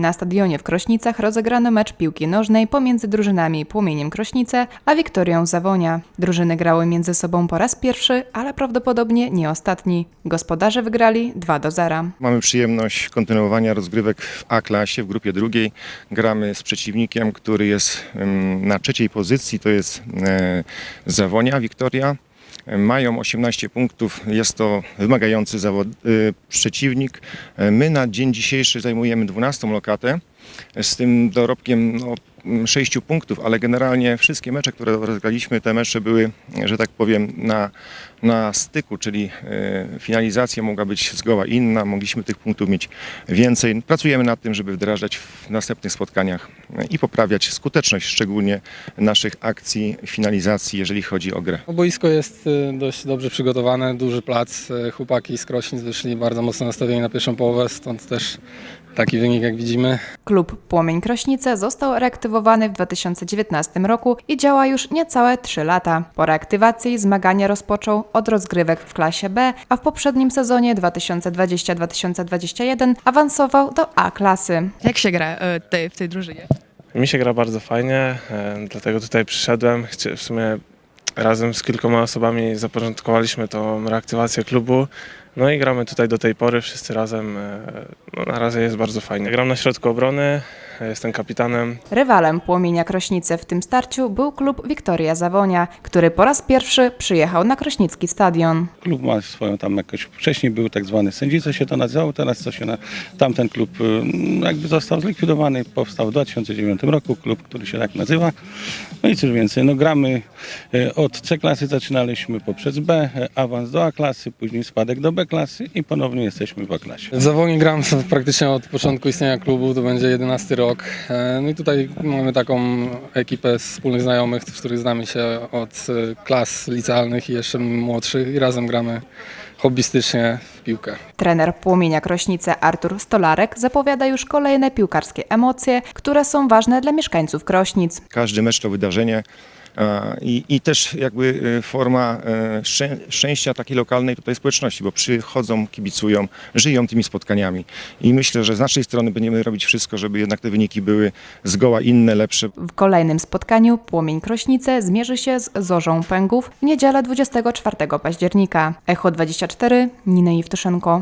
Na stadionie w Krośnicach rozegrano mecz piłki nożnej pomiędzy drużynami Płomieniem Krośnice a Wiktorią Zawonia. Drużyny grały między sobą po raz pierwszy, ale prawdopodobnie nie ostatni. Gospodarze wygrali 2 do 0. Mamy przyjemność kontynuowania rozgrywek w A-klasie, w grupie drugiej. Gramy z przeciwnikiem, który jest na trzeciej pozycji, to jest e, Zawonia, Wiktoria. Mają 18 punktów, jest to wymagający zawod, e, przeciwnik. My na dzień dzisiejszy zajmujemy 12 lokatę z tym dorobkiem no, 6 punktów, ale generalnie wszystkie mecze, które rozegraliśmy, te mecze były, że tak powiem, na, na styku, czyli e, finalizacja mogła być zgoła inna, mogliśmy tych punktów mieć więcej. Pracujemy nad tym, żeby wdrażać w następnych spotkaniach e, i poprawiać skuteczność szczególnie naszych akcji finalizacji, jeżeli chodzi o grę. No, Boisko jest y, dość dobrze przygotowane, duży plac. y, Chłopaki z Krośnic wyszli bardzo mocno nastawieni na pierwszą połowę, stąd też taki wynik jak widzimy. Klub Płomień Krośnice został reaktywowany w 2019 roku i działa już niecałe 3 lata. Po reaktywacji zmagania rozpoczął od rozgrywek w klasie B, a w poprzednim sezonie 2020-2021 awansował do A klasy. Jak się gra e, tej, w tej drużynie? Mi się gra bardzo fajnie, e, dlatego tutaj przyszedłem. W sumie razem z kilkoma osobami zapoczątkowaliśmy tą reaktywację klubu. No i gramy tutaj do tej pory wszyscy razem. e, No, na razie jest bardzo fajnie. Gram na środku obrony, jestem kapitanem. Rywalem Płomienia Krośnice w tym starciu był klub Wiktoria Zawonia, który po raz pierwszy przyjechał na Krośnicki Stadion. Klub ma swoją tam jakoś, wcześniej był tak zwany sędzice się to nazywało, teraz to się na, tamten klub y, jakby został zlikwidowany, powstał w 2009 roku, klub, który się tak nazywa. No i cóż więcej, no gramy y, od C klasy zaczynaliśmy poprzez B, y, awans do A klasy, później spadek do B klasy i ponownie jesteśmy w A klasie. W Zawonie gram praktycznie od początku istnienia klubu, to będzie 11 rok. E, No i tutaj mamy taką ekipę wspólnych znajomych, z których znamy się od y, klas licealnych i jeszcze młodszych i razem gramy hobbystycznie w piłkę. Trener Płomienia Krośnice Artur Stolarek zapowiada już kolejne piłkarskie emocje, które są ważne dla mieszkańców Krośnic. Każdy mecz to wydarzenie e, i, i też jakby e, forma e, szczę, szczęścia takiej lokalnej tutaj społeczności, bo przychodzą, kibicują, żyją tymi spotkaniami. I myślę, że z naszej strony będziemy robić wszystko, żeby jednak te wyniki były zgoła inne, lepsze, W kolejnym spotkaniu Płomień Krośnice zmierzy się z Zorzą Pęgów w niedzielę 24 października. Echo 24, Nina Jewtuszenko.